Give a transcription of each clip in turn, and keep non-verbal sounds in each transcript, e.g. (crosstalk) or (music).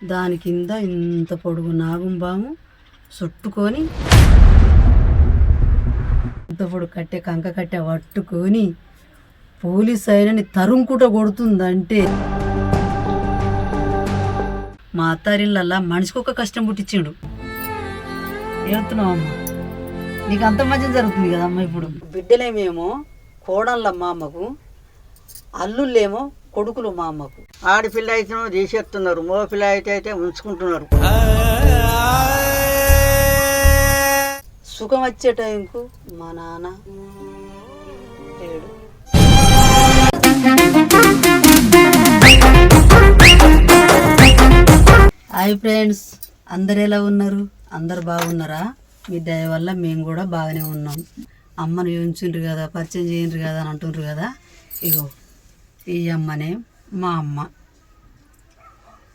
దాని కింద ఇంత పొడుగు నాగుంబాము చుట్టుకొని ఇంత పొడుగు కట్టే కంక కట్టే పట్టుకొని పోలీస్ అయినని తరుంకుట కొడుతుందంటే మా అత్తారిళ్ళల్లా మనిషికి ఒక కష్టం పుట్టించిండు. ఏడుతున్నావు అమ్మ నీకు అంత మంచి జరుగుతుంది కదమ్మా ఇప్పుడు. బిడ్డలేమేమో కోడళ్ళమ్మ అమ్మకు అల్లుళ్ళేమో కొడుకులు మా అమ్మకు. ఆడపిల్ల అయితే తీసేస్తున్నారు మగ పిల్ల అయితే అయితే ఉంచుకుంటున్నారు. సుఖం వచ్చే టైంకు మా నాన్న లేడు. హాయ్ ఫ్రెండ్స్ అందరు ఎలా ఉన్నారు? అందరు బాగున్నారా? మీ దయ వల్ల మేము కూడా బాగానే ఉన్నాం. అమ్మను ఉంచుండ్రు కదా పరిచయం చేయండ్రు కదా అని అంటుండ్రు కదా. ఇగో ఈ అమ్మనే మా అమ్మ.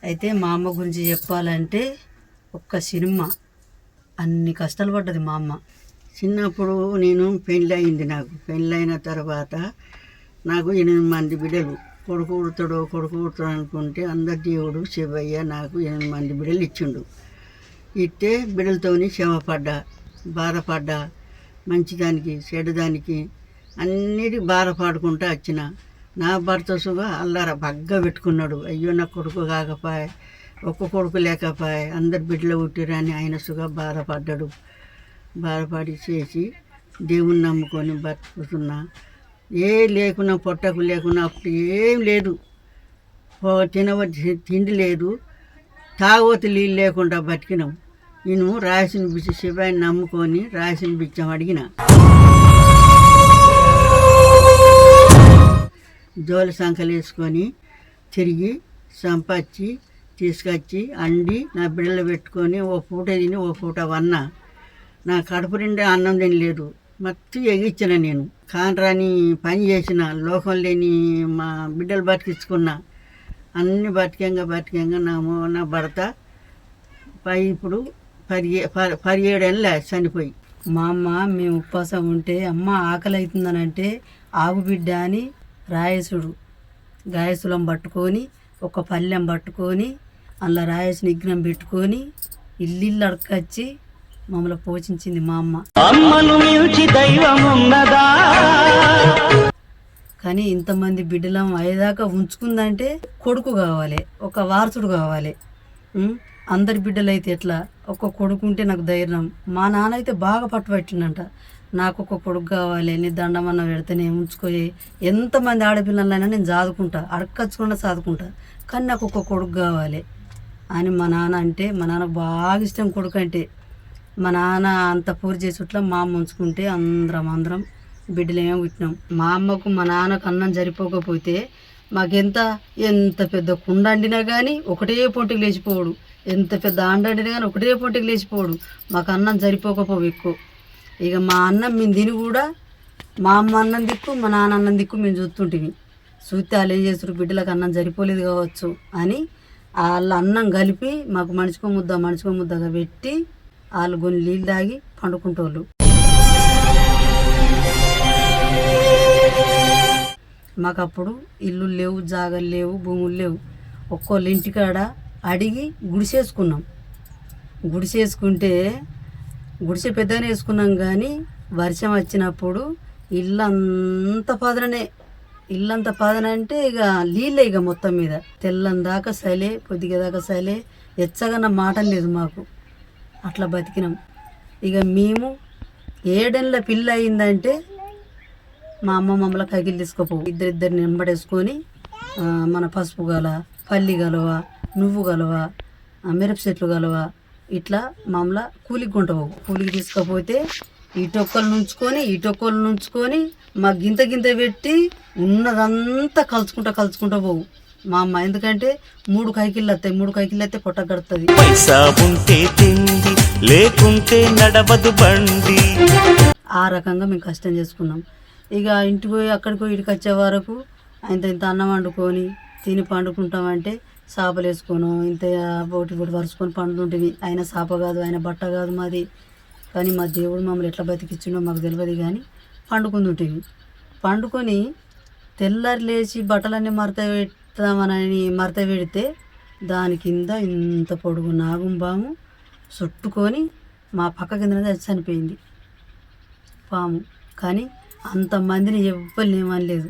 అయితే మా అమ్మ గురించి చెప్పాలంటే ఒక్క సినిమా. అన్ని కష్టాలు పడ్డది మా అమ్మ. చిన్నప్పుడు నేను పెళ్ళి అయింది నాకు. పెళ్ళి అయిన తర్వాత నాకు ఎనిమిది మంది బిడ్డలు. కొడుకు ఉడతాడో కొడుకు ఉడతాడు అనుకుంటే అందరి దేవుడు శివయ్య నాకు ఎనిమిది మంది బిడ్డలు ఇచ్చిండు. ఇస్తే బిడ్డలతోని శ్రమ పడ్డా బాధపడ్డా మంచిదానికి చెడుదానికి అన్నిటి బాధపడుకుంటా వచ్చిన. నా భర్త సుగా అల్లార బగ్గ పెట్టుకున్నాడు. అయ్యో నా కొడుకు కాకపాయే ఒక్క కొడుకు లేకపాయే అందరు బిడ్డలు పుట్టిరని ఆయన సుగా బాధపడ్డాడు. బాధపడి చేసి దేవుని నమ్ముకొని బతుకుతున్నా. ఏ లేకున్నా పొట్టకు లేకున్నా అప్పుడు ఏం లేదు. తినవ తిండి లేదు. తాగోతు నీళ్ళు లేకుండా బతికినాం. నేను రాసిన బిచ్చ శివాయిని నమ్ముకొని రాసిన బిచ్చం అడిగిన. జోలి సంకలు వేసుకొని తిరిగి సంపాదించి తీసుకొచ్చి అండి నా బిడ్డలు పెట్టుకొని ఓ పూట తిని ఓ పూట వన్నా. నా కడుపు నిండా అన్నం తినలేదు. మత్తు ఎగిచ్చిన నేను. కానరాని పని చేసిన లోకం లేని మా బిడ్డలు బతికించుకున్నా. అన్ని బతికంగా బతికంగా నా నా భర్త పై ఇప్పుడు పది ప- పదిహేడేళ్ళ చనిపోయి. మా అమ్మ మేము ఉపవాసం ఉంటే అమ్మ ఆకలి అవుతుందనంటే ఆగు బిడ్డ అని రాయసుడు గాయసులం పట్టుకొని ఒక పల్లెం పట్టుకొని అందులో రాయసు నిగ్నం పెట్టుకొని ఇల్లు అడకొచ్చి మమ్మల్ని పోషించింది మా అమ్మ. కానీ ఇంతమంది బిడ్డలం అయ్యేదాకా ఉంచుకుందంటే కొడుకు కావాలి ఒక వారసుడు కావాలి? అందరి బిడ్డలు అయితే ఎట్లా? ఒక కొడుకు ఉంటే నాకు ధైర్యం. మా నాన్న అయితే బాగా పట్టుబట్టిండంట. నాకు ఒక కొడుకు కావాలి నీ దండమన్న నేను ఉంచుకోయి ఎంతమంది ఆడపిల్లలైనా నేను చదువుకుంటా అడక్కచ్చుకుండా చదువుకుంటా కానీ నాకు ఒక కొడుకు కావాలి. అని మా నాన్న అంటే మా నాన్న బాగా ఇష్టం కొడుకు అంటే మా నాన్న అంత పూర్తి చేసుట్లా మా అమ్మ ఉంచుకుంటే అందరం అందరం బిడ్డలేమో పుట్టినాం. మా అమ్మకు మా నాన్నకు అన్నం సరిపోకపోతే మాకెంత ఎంత పెద్ద కుండ అండినా కానీ ఒకటే పొట్టుకు లేచిపోడు ఎంత పెద్ద ఆండ అండినా కానీ ఒకటే పొట్టుకు లేచిపోడు మాకు అన్నం సరిపోకపోవు ఎక్కువ. ఇక మా అన్నం మేము తిని కూడా మా అమ్మ అన్నం దిక్కు మా నాన్న అన్నం దిక్కు మేము చూస్తుంటివి చూస్తే వాళ్ళు ఏం చేస్తారు బిడ్డలకు అన్నం సరిపోలేదు కావచ్చు అని వాళ్ళ అన్నం కలిపి మాకు మనిషికో ముద్ద మనిషికో ముద్దగా పెట్టి వాళ్ళు కొన్ని నీళ్ళు తాగి పండుకుంటోళ్ళు. మాకు అప్పుడు ఇల్లు లేవు జాగలు లేవు భూములు లేవు. ఒక్కోళ్ళ ఇంటికాడ అడిగి గుడిసేసుకున్నాం. గుడిసేసుకుంటే గుడిసె పెద్దనే వేసుకున్నాం కానీ వర్షం వచ్చినప్పుడు ఇల్లు అంత పదననే. ఇల్లంత పదన అంటే ఇక నీళ్ళే ఇక మొత్తం మీద. తెల్లం దాకా సలే పొద్దుగా దాకా సలే. ఎచ్చగన్న మాట లేదు మాకు. అట్లా బతికినాం. ఇక మేము ఏడేళ్ళ పిల్ల అయిందంటే మా అమ్మ మమ్మల్ని కగిలి తీసుకోపో ఇద్దరిద్దరిని వెంబడేసుకొని మన పసుపు గల పల్లి గలవా నువ్వు గలవా మిరప చెట్లు గలవా ఇట్లా మమ్మల్ని కూలికి కొంటవు కూలికి తీసుకపోతే ఇటొక్కలు నుంచుకొని ఇటొక్కలు నుంచుకొని మా గింత గింత పెట్టి ఉన్నదంతా కలుచుకుంటా కలుచుకుంటా పోవు. మా అమ్మ ఎందుకంటే మూడు కైకిళ్ళు వస్తాయి మూడు కైకిళ్ళు అయితే పొట్ట గడుతుంది పైసా ఉంటే తిండి లేకుంటే నడవదు బండి. ఆ రకంగా మేము కష్టం చేసుకున్నాం. ఇక ఇంటికి పోయి అక్కడికి పోయి ఇటుకి వచ్చే వరకు ఇంత ఇంత అన్నం వండుకొని తిని పండుకుంటామంటే చేపలు వేసుకోను ఇంత బోటి బోటి వరుసుకొని పండుంటివి ఆయన చేప కాదు ఆయన బట్ట కాదు మాది. కానీ మా దేవుడు మమ్మల్ని ఎట్లా బతికిచ్చిండో మాకు తెలియదు కానీ పండుకుందుంటివి పండుకొని తెల్లారి లేచి బట్టలన్నీ మరత పెడతామనని మరత పెడితే దాని కింద ఇంత పొడుగు నాగుంబాము చుట్టుకొని మా పక్క కింద చనిపోయింది. పాము. కానీ అంతమందిని ఎవ్వరిని ఏమనలేదు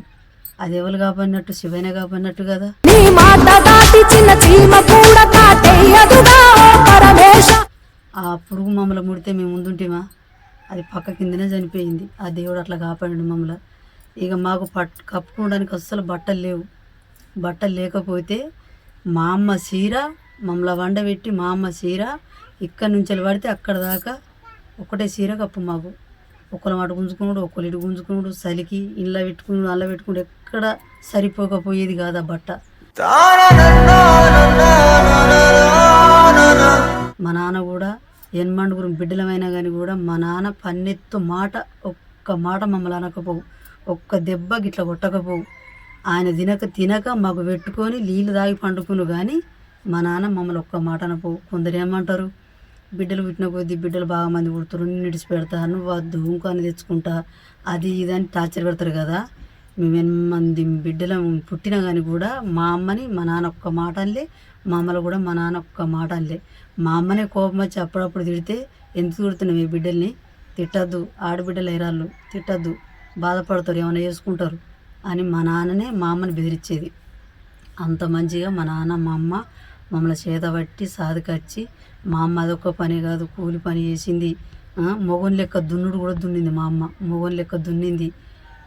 అది ఎవరు కాపాడినట్టు? శివైన కాపాడినట్టు కదా. పాటి చిన్న చీమ కూడా కాటేయదుగా పరమేశ. ఆ పురుగు మమ్మల ముడితే మేము ముందుంటేమా? అది పక్క కిందనే చనిపోయింది. ఆ దేవుడు అట్లా కాపాడు మమ్మల్ని ఇక మాకు పట్ కప్పుకోవడానికి అస్సలు బట్టలు లేవు. బట్టలు లేకపోతే మా అమ్మ చీర మమ్మల్ని వండబెట్టి మా అమ్మ చీర ఇక్కడ నుంచి పడితే అక్కడ దాకా ఒకటే చీర కప్పు మాకు. ఒకరు అటు గుంజుకున్నాడు ఒకళ్ళు ఇటు గుంజుకున్నాడు చలికి ఇళ్ళ పెట్టుకున్నాడు అల్ల పెట్టుకున్నాడు ఎక్కడ సరిపోకపోయేది కాదు ఆ బట్ట. మా నాన్న కూడా ఎన్మండుగురు బిడ్డలమైనా కానీ కూడా మా నాన్న పన్నెత్తు మాట ఒక్క మాట మమ్మల్ని అనకపోవు. ఒక్క దెబ్బ గిట్ల కొట్టకపోవు. ఆయన తినక తినక మాకు పెట్టుకొని నీళ్ళు తాగి పండుకును కానీ మా నాన్న మమ్మల్ని ఒక్క మాట అనపోవు కొందరు ఏమంటారు? బిడ్డలు పుట్టిన కొద్దీ బిడ్డలు బాగా మంది పుడతారు. నిడిచి ఇడిచి పెడతా నువ్వు వద్దు ఇంకొని తెచ్చుకుంటా. అది ఇది అని టార్చర్ పెడతారు కదా. మేము ఎనిమిది బిడ్డలు పుట్టినా కానీ కూడా మా అమ్మని మా నాన్న ఒక్క మాట అనలే మా అమ్మలు కూడా మా నాన్న ఒక్క మాట అనలే మా అమ్మనే కోపం వచ్చి అప్పుడప్పుడు తిడితే ఎందుకు తిడుతున్నావు ఈ బిడ్డల్ని? తిట్టద్దు ఆడబిడ్డలు ఎరాళ్ళు తిట్టద్దు బాధపడతారు ఏమైనా చేసుకుంటారు అని మా నాన్ననే మా అమ్మని బెదిరించేది. అంత మంచిగా మా నాన్న మా అమ్మ మమ్మల్ని చేత పట్టి సాధకచ్చి మా అమ్మ అదొక పని కాదు కూలి పని చేసింది. మొగన్ లెక్క దున్నుడు కూడా దున్నింది మా అమ్మ మొగన్ లెక్క దున్నింది.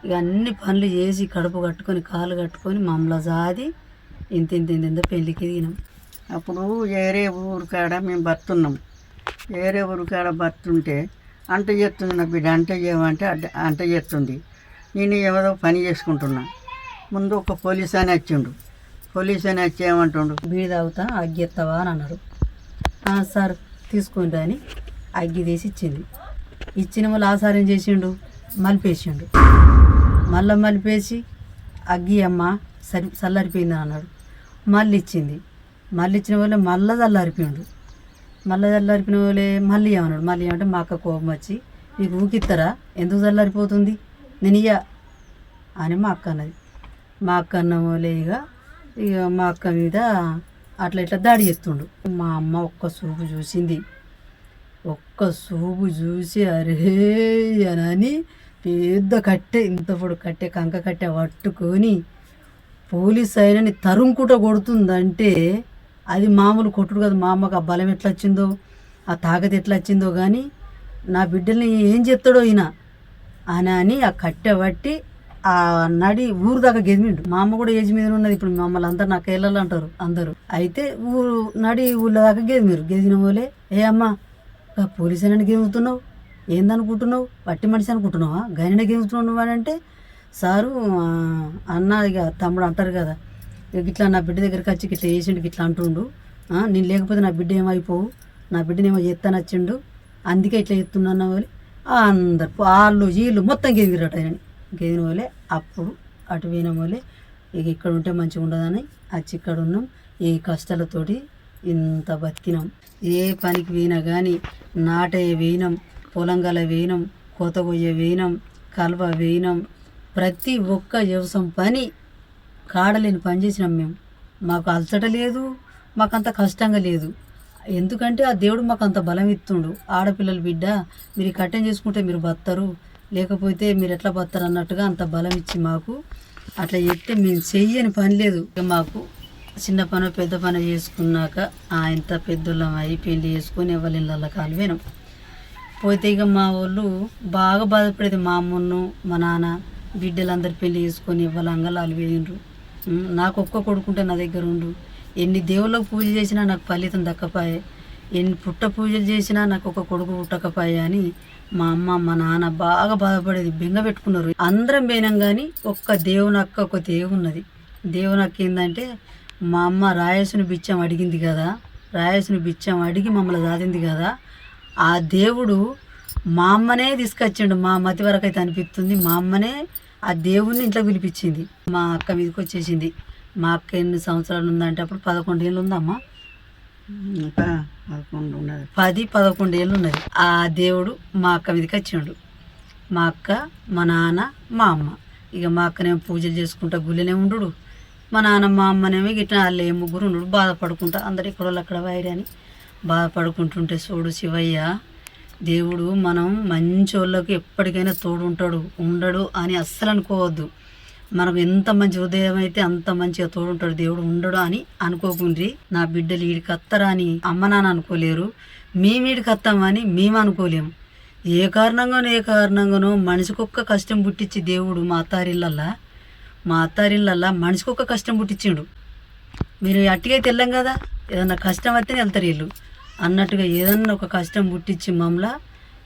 ఇక అన్ని పనులు చేసి కడుపు కట్టుకొని కాలు కట్టుకొని మమ్మల్ని జాది ఇంత ఇంత ఇంత పెళ్ళికి దిగినాం అప్పుడు వేరే ఊరు కాడ మేము బతున్నాం. వేరే ఊరు కాడ బతుంటే అంట చేస్తుంది నా బిడ్డ అంట చేయమంటే అడ్డ- అంట చేస్తుంది నేను ఏదో పని చేసుకుంటున్నా. ముందు ఒక పోలీస్ అని వచ్చిండు. పోలీస్ అని వచ్చి ఏమంటుండు? బీడి తాగుతా అగ్గి ఎత్తావా అని అన్నాడు. "ఆ, సార్ తీసుకోండి అని అగ్గి తీసి ఇచ్చింది. ఇచ్చిన వాళ్ళు ఆ సార్ ఏం చేసిండు? మలిపేసిండు. మళ్ళీ మలిపేసి అగ్గి అమ్మ సరి చల్లారిపోయింది అన్నాడు. మళ్ళీ ఇచ్చింది మళ్ళీ ఇచ్చిన వాళ్ళే మళ్ళీ చల్లారిపోయాడు మళ్ళీ చల్లారిపోయిన వాళ్ళే మళ్ళీ ఏమన్నాడు? మళ్ళీ ఏమంటే మా అక్క కోపం వచ్చి మీకు ఊకిస్తారా ఎందుకు చల్లారిపోతుంది? నేను ఇయ్య అని మా అక్క అన్నది. మా అక్క అన్న వాళ్ళే ఇక ఇక మా అక్క మీద అట్లా ఇట్లా దాడి చేస్తుండు. మా అమ్మ ఒక్క సూపు చూసింది. ఒక్క సూపు చూసి అరే అని పెద్ద కట్టె ఇంత పొడు కట్టె కంక కట్టె పట్టుకొని పోలీస్ అయినని తరుముకుంట కొడుతుందంటే అది మామూలు కొట్టుడు కదా. మా అమ్మకు ఆ బలం ఎట్లా వచ్చిందో ఆ తాగతి ఎట్లా వచ్చిందో కానీ నా బిడ్డల్ని ఏం చేస్తాడో ఈయన? అని అని ఆ కట్టె పట్టి ఆ నడి ఊరు దాకా గెదిమిండు. మా అమ్మ కూడా ఏజ్ మీద ఉన్నది. ఇప్పుడు మమ్మల్ని అందరు నాకు వెళ్ళాలి అంటారు అందరూ. అయితే ఊరు నడి ఊళ్ళో దాకా గెదిమిరు. గెదిన పోలే ఏ అమ్మ పోలీస్ అని గెలుగుతున్నావు ఏందనుకుంటున్నావు? పట్టి మనిషి అనుకుంటున్నావా? గైన గెలుగుతున్నావు నువ్వు అని అంటే సారు అన్న ఇక తమ్ముడు అంటారు కదా ఇక ఇట్లా నా బిడ్డ దగ్గరికి వచ్చి ఇట్లా చేసిండు ఇట్లా అంటుండు. నేను లేకపోతే నా బిడ్డ ఏమైపోవు? నా బిడ్డనేమో చేస్తాను వచ్చిండు. అందుకే ఇట్లా చెప్తున్నాను వాళ్ళు అందరు వాళ్ళు వీళ్ళు మొత్తం గెదిగిరట ఆయన గెదిన వాళ్ళే అప్పుడు అటు పోయిన వాళ్ళే ఇక ఇక్కడ ఉంటే మంచిగా ఉండదని వచ్చి ఇక్కడ ఉన్నాం. ఈ కష్టాలతోటి ఇంత బతికినాం. ఏ పనికి పోయినా కానీ నాటే వేయినాం పొలంగల వేయనం కోత కొయ్య వేయినాం కలవ వేయినాం ప్రతి ఒక్క వ్యవసాయం పని కాడలేని పని చేసినాం మేము. మాకు అలసట లేదు మాకు అంత కష్టంగా లేదు. ఎందుకంటే ఆ దేవుడు మాకు అంత బలం ఇస్తుండు. ఆడపిల్లల బిడ్డ మీరు ఈ కట్టెం చేసుకుంటే మీరు బత్తరు లేకపోతే మీరు ఎట్లా బతరు అన్నట్టుగా అంత బలం ఇచ్చి మాకు అట్లా చెప్తే మేము చెయ్యని పని లేదు. మాకు చిన్న పని పెద్ద పని చేసుకున్నాక ఆ ఇంత పెద్దోళ్ళం అయి పెళ్ళి చేసుకొని ఎవరి ఇళ్ళ కాలువేనాం పోతే ఇక మా వాళ్ళు బాగా బాధపడేది మా అమ్మను మా నాన్న. బిడ్డలందరూ పెళ్ళి చేసుకొని ఇవ్వాలి అంగలాలు వేయండ్రు. నాకు ఒక్క కొడుకుంటే నా దగ్గర ఉండు. ఎన్ని దేవుళ్ళకు పూజ చేసినా నాకు ఫలితం దక్కపాయే. ఎన్ని పుట్ట పూజలు చేసినా నాకు ఒక కొడుకు పుట్టకపాయే అని మా అమ్మ మా నాన్న బాగా బాధపడేది బెంగ పెట్టుకున్నారు. అందరం పోయినాం కానీ ఒక్క దేవుని అక్క ఒక దేవు ఉన్నది. దేవుని అక్క ఏంటంటే మా అమ్మ రాయసుని బిచ్చం అడిగింది కదా రాయసుని బిచ్చం అడిగి మమ్మల్ని దాదింది కదా ఆ దేవుడు మా అమ్మనే తీసుకొచ్చిండు. మా మతి వరకు అయితే అనిపిస్తుంది. మా అమ్మనే ఆ దేవుడిని ఇంట్లో పిలిపించింది. మా అక్క మీదకి వచ్చేసింది. మా అక్క ఎన్ని సంవత్సరాలు ఉందంటే అప్పుడు పదకొండు ఏళ్ళు ఉందమ్మా ఇంకా పదకొండు ఉన్నది. పది పదకొండు ఏళ్ళు ఉన్నది ఆ దేవుడు మా అక్క మీదకి వచ్చిండు. మా అక్క మా నాన్న మా అమ్మ. ఇక మా అక్కనేమో పూజలు చేసుకుంటా గుళ్ళనే ఉండు మా నాన్న మా అమ్మనేమో గిట్లా వాళ్ళు ఏ ముగ్గురు ఉండు బాధపడుకుంటా అందరు ఇక్కడ వాళ్ళు అక్కడ వైరి అని. బాధపడుకుంటుంటే చూడు శివయ్య దేవుడు మనం మంచోళ్ళకు ఎప్పటికైనా తోడు ఉంటాడు ఉండడు అని అస్సలు అనుకోవద్దు. మనం ఎంత మంచి హృదయం అయితే అంత మంచిగా తోడుంటాడు దేవుడు ఉండడు అని అనుకోకుండ్రి నా బిడ్డలు వీడికి అత్తరా అని అమ్మ నాన్న అనుకోలేరు మేము ఈడికి అత్తామని మేము అనుకోలేము ఏ కారణంగానో ఏ కారణంగానో మనిషికొక్క కష్టం పుట్టించి దేవుడు మా అత్తారిళ్ళల్లా మా అత్తారిళ్ళల్లా మనిషికొక్క కష్టం పుట్టించిండు. మీరు అట్టిగా తెల్లం కదా ఏదన్నా కష్టం వస్తేనే వెళ్తారు వీళ్ళు. అన్నట్టుగా ఏదన్నా ఒక కష్టం పుట్టించి మమ్మల్ని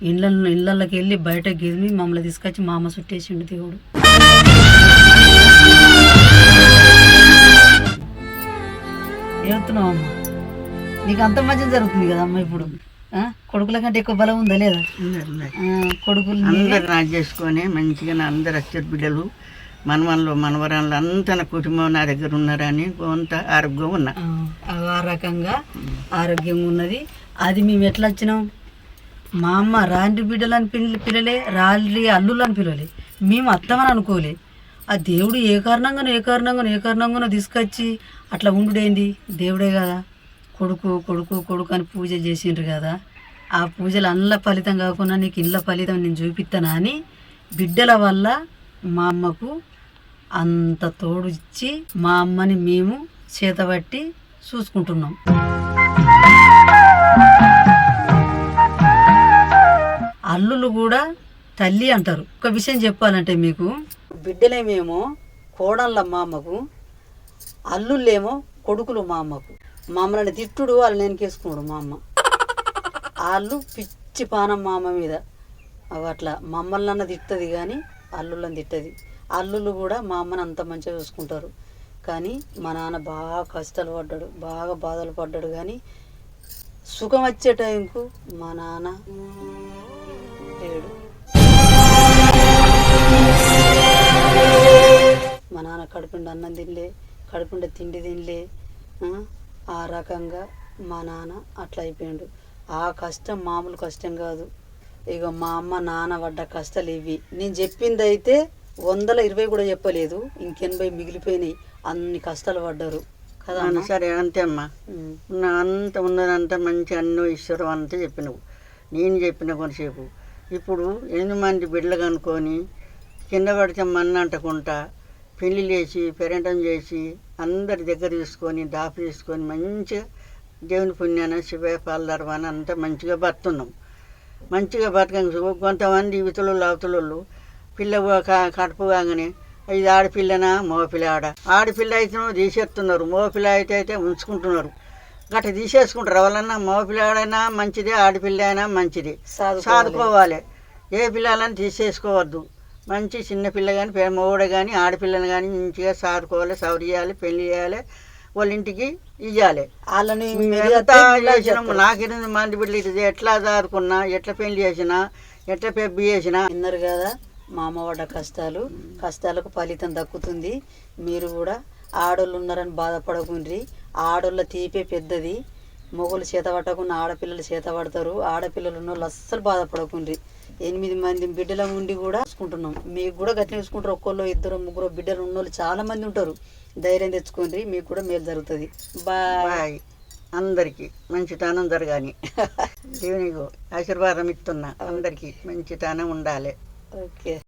ఇళ్ళ ఇళ్ళకి వెళ్ళి బయట గిరిమి మమ్మల్ని తీసుకొచ్చి మా అమ్మ చుట్టేసిండు దేవుడు. ఏడుతున్నావు అమ్మ? నీకు అంత మంచి జరుగుతుంది కదా అమ్మ ఇప్పుడు? కొడుకుల కంటే ఎక్కువ బలం ఉందా లేదా? కొడుకులు అందరు రాజు చేసుకొని మంచిగా నా అందరు వచ్చారు బిడ్డలు. మనవన్లు మనవరాళ్ళు అంతా నా కుటుంబం నా దగ్గర ఉన్నారని కొంత ఆరోగ్యం ఉన్నా. ఆ, రకంగా ఆరోగ్యంగా ఉన్నది. అది మేము ఎట్లా వచ్చినాం? మా అమ్మ రాండ్రి బిడ్డలని పిల్ల పిల్లలే రాళ్ళి అల్లులు అని పిల్లలే. మేము అత్తమని అనుకోలే. ఆ దేవుడు ఏ కారణంగానో ఏ కారణంగానో ఏ కారణంగానో తీసుకొచ్చి అట్లా ఉండుడేంది? దేవుడే కదా. కొడుకు కొడుకు కొడుకు అని పూజ చేసిండ్రు కదా. ఆ పూజలు అల్ల ఫలితం కాకుండా నీకు ఇళ్ళ ఫలితం నేను చూపిస్తానా అని బిడ్డల వల్ల మా అమ్మకు అంత తోడు ఇచ్చి మా అమ్మని మేము చేతబట్టి చూసుకుంటున్నాం. అల్లులు కూడా తల్లి అంటారు. ఒక విషయం చెప్పాలంటే మీకు. బిడ్డలేమేమో కోడళ్ళ మా అమ్మకు అల్లుళ్ళేమో కొడుకులు మా అమ్మకు మమ్మల్ని తిట్టుడు వాళ్ళు నేనకేసుకున్నాడు మా అమ్మ. వాళ్ళు పిచ్చి పానం మా అమ్మ మీద. అవి అట్లా మమ్మల్ని అన్న తిట్టది కానీ అల్లుళ్ళని తిట్టది. అల్లులు కూడా మా అమ్మని అంత మంచిగా చూసుకుంటారు. కానీ మా నాన్న బాగా కష్టాలు పడ్డాడు బాగా బాధలు పడ్డాడు. కానీ సుఖం వచ్చే టైంకు మా నాన్న లేడు. మా నాన్న కడుపుండి అన్నం తినలే కడుపుండి తిండి తినలే. ఆ, రకంగా మా నాన్న అట్లా అయిపోయాడు. ఆ కష్టం మామూలు కష్టం కాదు. ఇక మా అమ్మ నాన్న పడ్డ కష్టాలు ఇవి. నేను చెప్పింది అయితే వందల ఇరవై కూడా చెప్పలేదు. ఇంకెనభై మిగిలిపోయినాయి. అన్ని కష్టాలు పడ్డారు. కదా? సరే అంతే అమ్మా. ఉన్న అంత ఉన్నదంతా మంచి అన్నం ఈశ్వరం అంతా చెప్పినవు. నేను చెప్పిన కొంతసేపు. ఇప్పుడు ఎనిమిది మంది బిడ్డలు కనుక్కొని కింద పడితే మన్ను అంటకుంటా పెళ్ళి చేసి పెరంటం చేసి అందరి దగ్గర తీసుకొని దాపు తీసుకొని మంచిగా దేవుని పుణ్యాన శివ పాలదర్వాన అంతా మంచిగా బతున్నాం. మంచిగా బతకం. కొంతమంది యువతులు లావతులు పిల్ల క- కడుపు కాగానే ఇది ఆడపిల్లనా? మగపిల్ల ఆడ ఆడపిల్ల అయితే తీసేస్తున్నారు. మగపిల్ల అయితే అయితే ఉంచుకుంటున్నారు. గట్ట తీసేసుకుంటారు. ఎవరన్నా మగపిల్ల ఆడైనా మంచిదే ఆడపిల్ల అయినా మంచిది. సాదుకోవాలి. ఏ పిల్లలని తీసేసుకోవద్దు. మంచి చిన్న పిల్ల కానీ మొగడ కానీ ఆడపిల్లని కానీ మంచిగా సాదుకోవాలి సౌరి చేయాలి పెళ్ళి చేయాలి. వాళ్ళ ఇంటికి ఇవ్వాలి వాళ్ళని ఎంత నాకు ఎనిమిది మంది బిడ్డలు ఇది ఎట్లా చదువుకున్నా ఎట్లా పెళ్ళి చేసినా ఎట్లా పెబ్బి చేసినా. విన్నారు కదా. మా అమ్మ పడ్డ కష్టాలు కష్టాలకు ఫలితం దక్కుతుంది. మీరు కూడా ఆడోళ్ళు ఉన్నారని బాధపడకుండ్రి. ఆడోళ్ళ తీపే పెద్దది. మొగులు చేత పట్టకుండా ఆడపిల్లలు చేత పడతారు. ఆడపిల్లలు ఉన్న వాళ్ళు అస్సలు బాధపడకుండ్రి. ఎనిమిది మంది బిడ్డల ఉండి కూడా చూసుకుంటున్నాం. మీకు కూడా గట్టిన చూసుకుంటారు. ఒక్కళ్ళు ఇద్దరు ముగ్గురు బిడ్డలు ఉన్న వాళ్ళు చాలా మంది ఉంటారు. ధైర్యం తెచ్చుకోండి. మీకు కూడా మేలు జరుగుతుంది. బాయ్ అందరికీ మంచితనం జరగాని (laughs) దేవునికి ఆశీర్వాదం ఇస్తున్నా. అందరికీ మంచితనం ఉండాలి. Okay.